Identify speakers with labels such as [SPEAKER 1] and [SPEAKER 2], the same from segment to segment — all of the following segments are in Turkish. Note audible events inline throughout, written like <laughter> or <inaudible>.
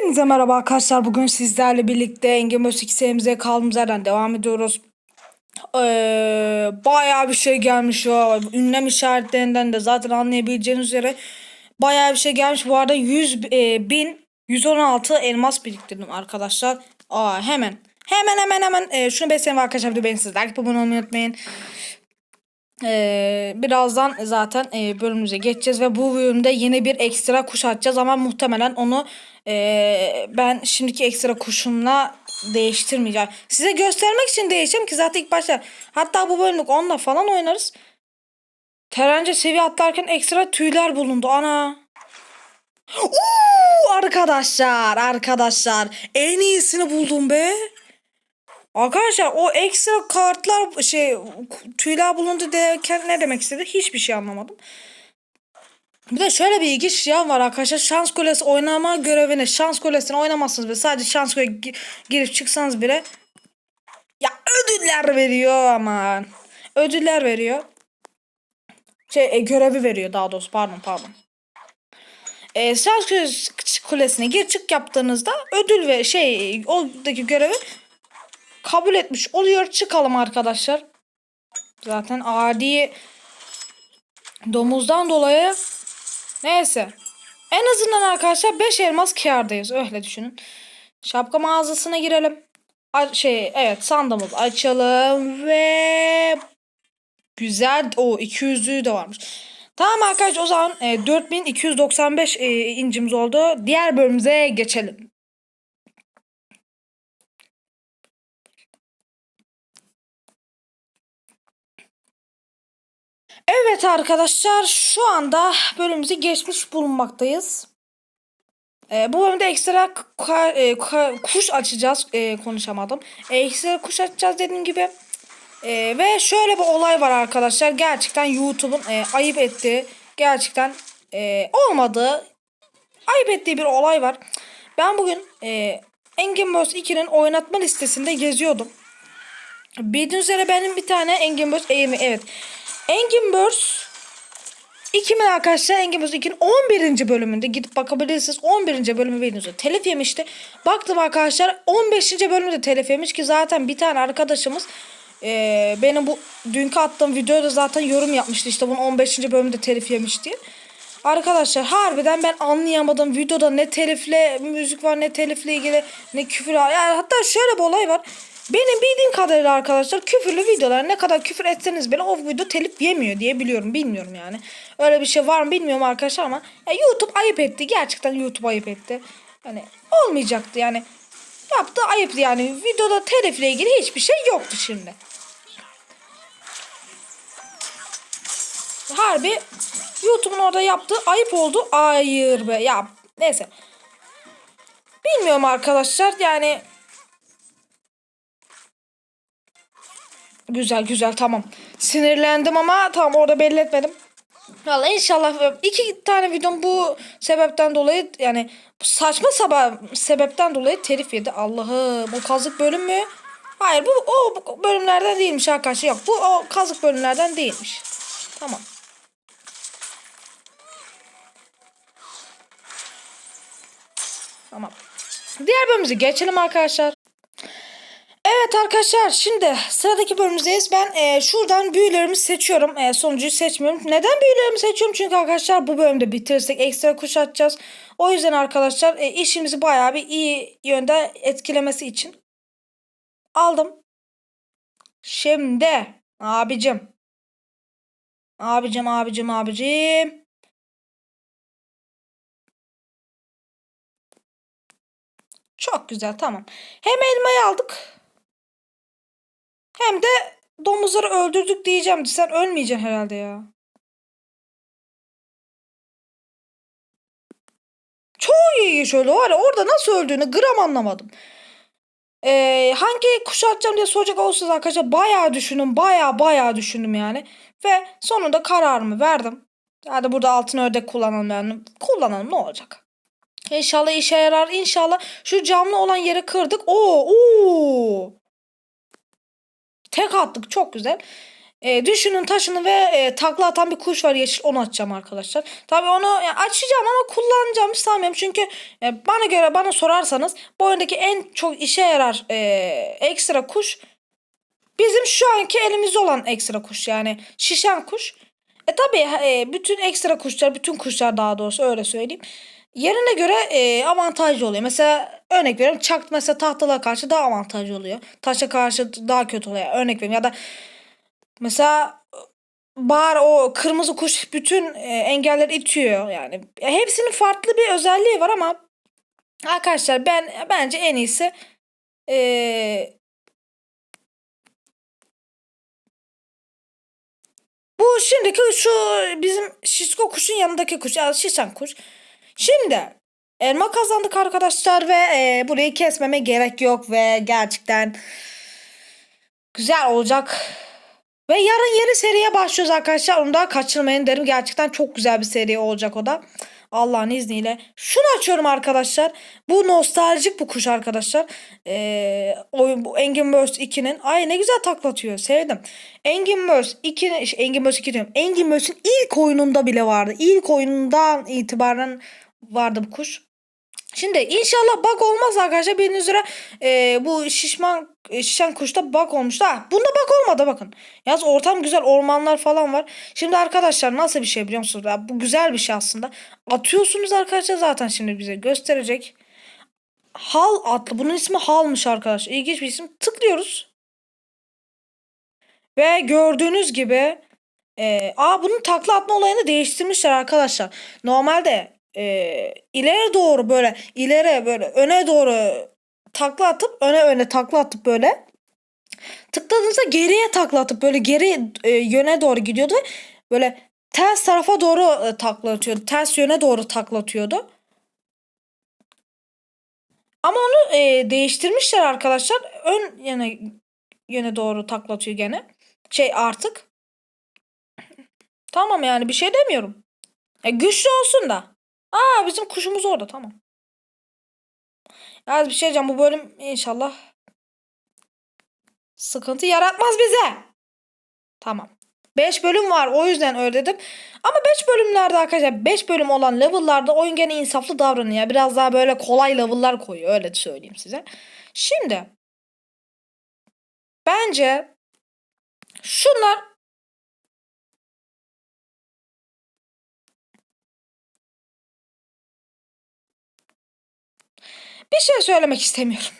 [SPEAKER 1] Hepinize merhaba arkadaşlar. Bugün sizlerle birlikte Engin Mösik serimize kaldığımız yerden devam ediyoruz. Ee, bayağı bir şey gelmiş ya. Ünlem işaretlerinden de zaten anlayabileceğiniz üzere bayağı bir şey gelmiş. Bu arada 100 e, bin 116 elmas biriktirdim arkadaşlar. Aa hemen. Hemen hemen hemen e, şunu besleyin arkadaşlar. Bir de beni gibi abone olmayı unutmayın. Ee, birazdan zaten e, bölümümüze geçeceğiz ve bu bölümde yeni bir ekstra kuş atacağız ama muhtemelen onu e, ben şimdiki ekstra kuşumla değiştirmeyeceğim. Size göstermek için değişeceğim ki zaten ilk başta hatta bu bölümlük onunla falan oynarız. Terence seviye atlarken ekstra tüyler bulundu ana. Uuu, arkadaşlar arkadaşlar en iyisini buldum be. Arkadaşlar o ekstra kartlar şey tüyler bulundu derken ne demek istedi hiçbir şey anlamadım. Bir de şöyle bir ilginç şey var arkadaşlar. Şans kulesi oynama görevini şans kulesini oynamazsınız ve sadece şans kulesi gi- girip çıksanız bile ya ödüller veriyor aman. Ödüller veriyor. Şey e, görevi veriyor daha doğrusu pardon pardon. E, şans kulesi- kulesine gir çık yaptığınızda ödül ve şey oradaki görevi kabul etmiş oluyor. Çıkalım arkadaşlar. Zaten adi domuzdan dolayı neyse. En azından arkadaşlar 5 elmas kârdayız. Öyle düşünün. Şapka mağazasına girelim. A- şey evet sandığımızı açalım ve güzel o 200'lüğü de varmış. Tamam arkadaşlar o zaman e, 4295 e, incimiz oldu. Diğer bölümümüze geçelim. Evet arkadaşlar şu anda bölümümüzü geçmiş bulunmaktayız. Ee, bu bölümde ekstra e, kuş açacağız. E, konuşamadım. E, ekstra kuş açacağız dediğim gibi. E, ve şöyle bir olay var arkadaşlar. Gerçekten YouTube'un e, ayıp ettiği, gerçekten e, olmadığı, ayıp ettiği bir olay var. Ben bugün e, Engin Boss 2'nin oynatma listesinde geziyordum. Bildiğiniz üzere benim bir tane Engin Boss eğimi evet. Engin Birds 2000 arkadaşlar Engin Birds 2'nin 11. bölümünde gidip bakabilirsiniz. 11. bölümü bildiğiniz üzere telif yemişti. Baktım arkadaşlar 15. bölümde telif yemiş ki zaten bir tane arkadaşımız eee, benim bu dünkü attığım videoda zaten yorum yapmıştı işte bunun 15. bölümünde telif yemiş diye. Arkadaşlar harbiden ben anlayamadım. Videoda ne telifle müzik var ne telifle ilgili ne küfür. Yani hatta şöyle bir olay var. Benim bildiğim kadarıyla arkadaşlar küfürlü videolar ne kadar küfür etseniz bile o video telif yemiyor diye biliyorum. Bilmiyorum yani. Öyle bir şey var mı bilmiyorum arkadaşlar ama ya YouTube ayıp etti. Gerçekten YouTube ayıp etti. Yani olmayacaktı yani. Yaptı ayıptı yani. Videoda telifle ilgili hiçbir şey yoktu şimdi. Harbi YouTube'un orada yaptığı ayıp oldu. Hayır be. Ya neyse. Bilmiyorum arkadaşlar yani. Güzel güzel tamam. Sinirlendim ama tamam orada belli etmedim. Valla inşallah iki tane videom bu sebepten dolayı yani saçma saba sebepten dolayı telif yedi. Allah'ım bu kazık bölüm mü? Hayır bu o bölümlerden değilmiş arkadaşlar. Yok bu o kazık bölümlerden değilmiş. Tamam. Tamam. Diğer bölümümüze geçelim arkadaşlar. Evet arkadaşlar şimdi sıradaki bölümümüzdeyiz. Ben e, şuradan büyülerimi seçiyorum. E, sonuncuyu seçmiyorum. Neden büyülerimi seçiyorum? Çünkü arkadaşlar bu bölümde bitirirsek ekstra kuş atacağız. O yüzden arkadaşlar e, işimizi bayağı bir iyi yönde etkilemesi için aldım. Şimdi abicim. Abicim abicim abicim. Çok güzel tamam. Hem elmayı aldık. Hem de domuzları öldürdük diyeceğim. Sen ölmeyeceksin herhalde ya. Çok iyi şöyle var ya orada nasıl öldüğünü gram anlamadım. Ee, hangi kuşu atacağım diye soracak olursanız arkadaşlar bayağı düşündüm. Bayağı bayağı düşündüm yani. Ve sonunda kararımı verdim. Hadi burada altın ördek kullanalım yani. Kullanalım ne olacak? İnşallah işe yarar. İnşallah şu camlı olan yeri kırdık. Oo, oo. Tek attık çok güzel. E, düşünün taşını ve e, takla atan bir kuş var yeşil onu açacağım arkadaşlar. Tabii onu yani açacağım ama kullanacağım sanmıyorum. Çünkü e, bana göre bana sorarsanız bu oyundaki en çok işe yarar e, ekstra kuş bizim şu anki elimizde olan ekstra kuş yani şişen kuş. E tabii e, bütün ekstra kuşlar, bütün kuşlar daha doğrusu öyle söyleyeyim. Yerine göre e, avantajlı oluyor. Mesela örnek veriyorum çakt mesela tahtalara karşı daha avantajlı oluyor. Taşa karşı daha kötü oluyor. Örnek veriyorum ya da mesela Bahar o kırmızı kuş bütün e, engelleri itiyor yani. Hepsinin farklı bir özelliği var ama arkadaşlar ben bence en iyisi e, bu şimdiki şu bizim şişko kuşun yanındaki kuş, yani şişen kuş. Şimdi elma kazandık arkadaşlar ve e, burayı kesmeme gerek yok ve gerçekten güzel olacak. Ve yarın yeni seriye başlıyoruz arkadaşlar. Onu da kaçırmayın derim. Gerçekten çok güzel bir seri olacak o da. Allah'ın izniyle. Şunu açıyorum arkadaşlar. Bu nostaljik bu kuş arkadaşlar. Ee, oyun bu Engin Burst 2'nin. Ay ne güzel taklatıyor. Sevdim. Engin Burst 2'nin şey, Engin Burst 2 diyorum. Engin Burst'in ilk oyununda bile vardı. İlk oyunundan itibaren vardı bu kuş. Şimdi inşallah bug olmaz arkadaşlar. Bildiğiniz üzere e, bu şişman e, şişen kuşta bug olmuştu. Ha, bunda bug olmadı bakın. Yalnız ortam güzel ormanlar falan var. Şimdi arkadaşlar nasıl bir şey biliyor musunuz? Ya, bu güzel bir şey aslında. Atıyorsunuz arkadaşlar zaten şimdi bize gösterecek. Hal adlı. Bunun ismi Hal'mış arkadaşlar. İlginç bir isim. Tıklıyoruz. Ve gördüğünüz gibi e, aa bunun takla atma olayını değiştirmişler arkadaşlar. Normalde e, ileri doğru böyle ileri böyle öne doğru takla atıp öne öne takla atıp böyle tıkladığınızda geriye takla atıp böyle geri e, yöne doğru gidiyordu ve böyle ters tarafa doğru e, takla atıyordu. Ters yöne doğru takla atıyordu. Ama onu e, değiştirmişler arkadaşlar. Ön yöne yöne doğru taklatıyor gene. Şey artık. Tamam yani bir şey demiyorum. E, güçlü olsun da. Aa bizim kuşumuz orada tamam. Az bir şey diyeceğim bu bölüm inşallah sıkıntı yaratmaz bize. Tamam. 5 bölüm var o yüzden öyle dedim. Ama 5 bölümlerde arkadaşlar 5 bölüm olan level'larda oyun gene insaflı davranıyor. Biraz daha böyle kolay level'lar koyuyor öyle söyleyeyim size. Şimdi bence şunlar Bir şey söylemek istemiyorum.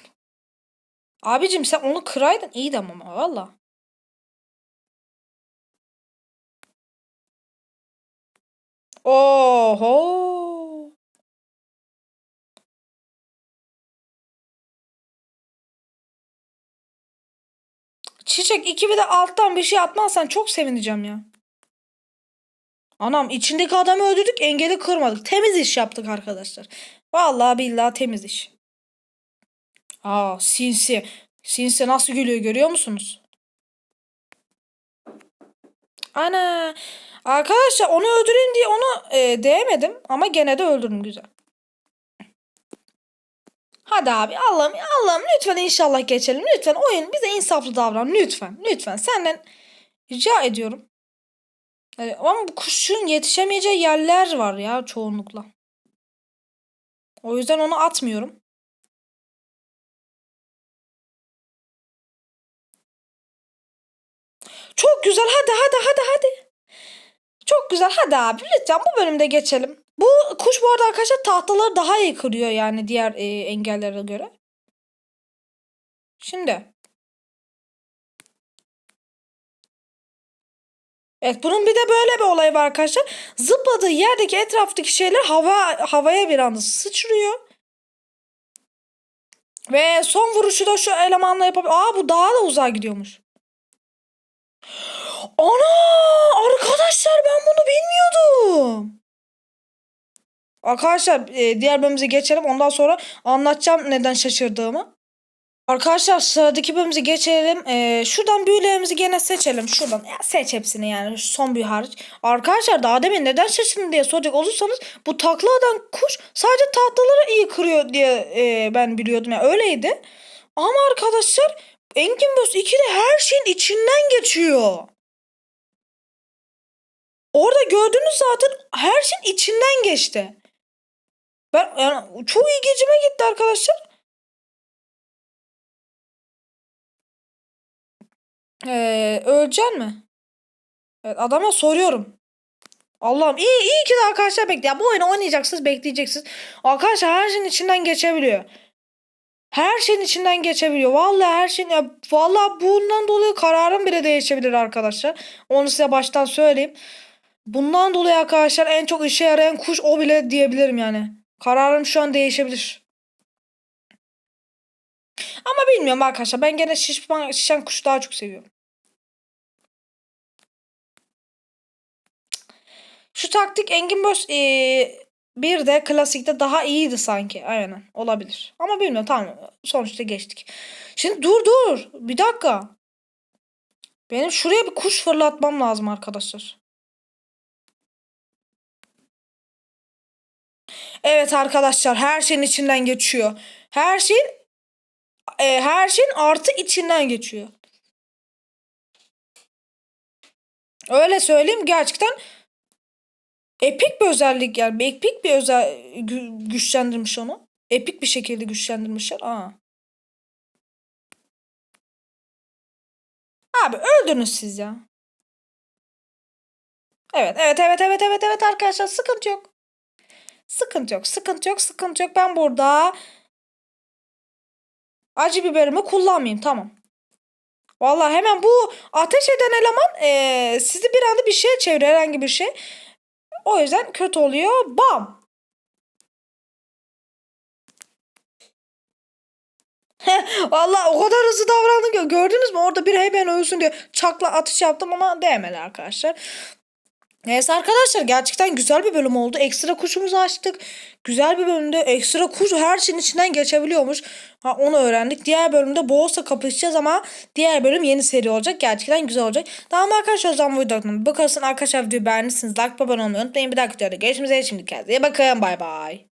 [SPEAKER 1] Abicim sen onu kıraydın iyiydi ama valla. Oho. Çiçek iki bir de alttan bir şey atmazsan çok sevineceğim ya. Anam içindeki adamı öldürdük engeli kırmadık. Temiz iş yaptık arkadaşlar. Vallahi billahi temiz iş. Aa sinsi. Sinsi nasıl gülüyor görüyor musunuz? Ana. Arkadaşlar onu öldüreyim diye onu e, değmedim ama gene de öldürdüm güzel. Hadi abi Allah'ım Allah'ım lütfen inşallah geçelim. Lütfen oyun bize insaflı davran lütfen. Lütfen senden rica ediyorum. E, ama bu kuşun yetişemeyeceği yerler var ya çoğunlukla. O yüzden onu atmıyorum. Çok güzel hadi hadi hadi hadi. Çok güzel hadi abi lütfen bu bölümde geçelim. Bu kuş bu arada arkadaşlar tahtaları daha iyi kırıyor yani diğer e, engellere göre. Şimdi. Evet bunun bir de böyle bir olayı var arkadaşlar. Zıpladığı yerdeki etraftaki şeyler hava havaya bir anda sıçrıyor. Ve son vuruşu da şu elemanla yapabilir. Aa bu daha da uzağa gidiyormuş. Ana arkadaşlar ben bunu bilmiyordum. Arkadaşlar e, diğer bölümümüze geçelim. Ondan sonra anlatacağım neden şaşırdığımı. Arkadaşlar sıradaki bölümümüze geçelim. Ee, şuradan büyülerimizi gene seçelim. Şuradan ya seç hepsini yani son büyü hariç. Arkadaşlar daha demin neden şaşırdın diye soracak olursanız bu takla eden kuş sadece tahtaları iyi kırıyor diye e, ben biliyordum. Yani öyleydi. Ama arkadaşlar Engin Boss 2'de her şeyin içinden geçiyor. Orada gördüğünüz zaten her şeyin içinden geçti. Ben yani çok ilgicime gitti arkadaşlar. Ee, öleceksin mi? Evet, adama soruyorum. Allah'ım iyi iyi ki de arkadaşlar bekle. Ya bu oyunu oynayacaksınız, bekleyeceksiniz. Arkadaşlar her şeyin içinden geçebiliyor. Her şeyin içinden geçebiliyor. Vallahi her şeyin ya vallahi bundan dolayı kararım bile değişebilir arkadaşlar. Onu size baştan söyleyeyim. Bundan dolayı arkadaşlar en çok işe yarayan kuş o bile diyebilirim yani. Kararım şu an değişebilir. Ama bilmiyorum arkadaşlar. Ben gene şişman, şişen kuşu daha çok seviyorum. Şu taktik Engin Böz eee, bir de klasikte daha iyiydi sanki. Aynen olabilir. Ama bilmiyorum tamam sonuçta geçtik. Şimdi dur dur bir dakika. Benim şuraya bir kuş fırlatmam lazım arkadaşlar. Evet arkadaşlar her şeyin içinden geçiyor. Her şeyin e, her şeyin artı içinden geçiyor. Öyle söyleyeyim gerçekten epik bir özellik yani epik bir özel gü- güçlendirmiş onu. Epik bir şekilde güçlendirmişler. Aa. Abi öldünüz siz ya. Evet evet evet evet evet evet arkadaşlar sıkıntı yok. Sıkıntı yok sıkıntı yok sıkıntı yok. Ben burada acı biberimi kullanmayayım tamam. Vallahi hemen bu ateş eden eleman eee, sizi bir anda bir şeye çeviriyor herhangi bir şey. O yüzden kötü oluyor. Bam. <laughs> Vallahi o kadar hızlı davrandı ki gördünüz mü orada bir hemen ölsün diye çakla atış yaptım ama değmedi arkadaşlar. Neyse arkadaşlar gerçekten güzel bir bölüm oldu. Ekstra kuşumuzu açtık. Güzel bir bölümde ekstra kuş her şeyin içinden geçebiliyormuş. Ha, onu öğrendik. Diğer bölümde Boğaz'la kapışacağız ama diğer bölüm yeni seri olacak. Gerçekten güzel olacak. Tamam arkadaşlar o zaman videodan bakarsan arkadaşlar videoyu beğendiyseniz like abone olmayı unutmayın. Bir dahaki videoda görüşmek üzere. Şimdi kendinize iyi bakın. Bay bay.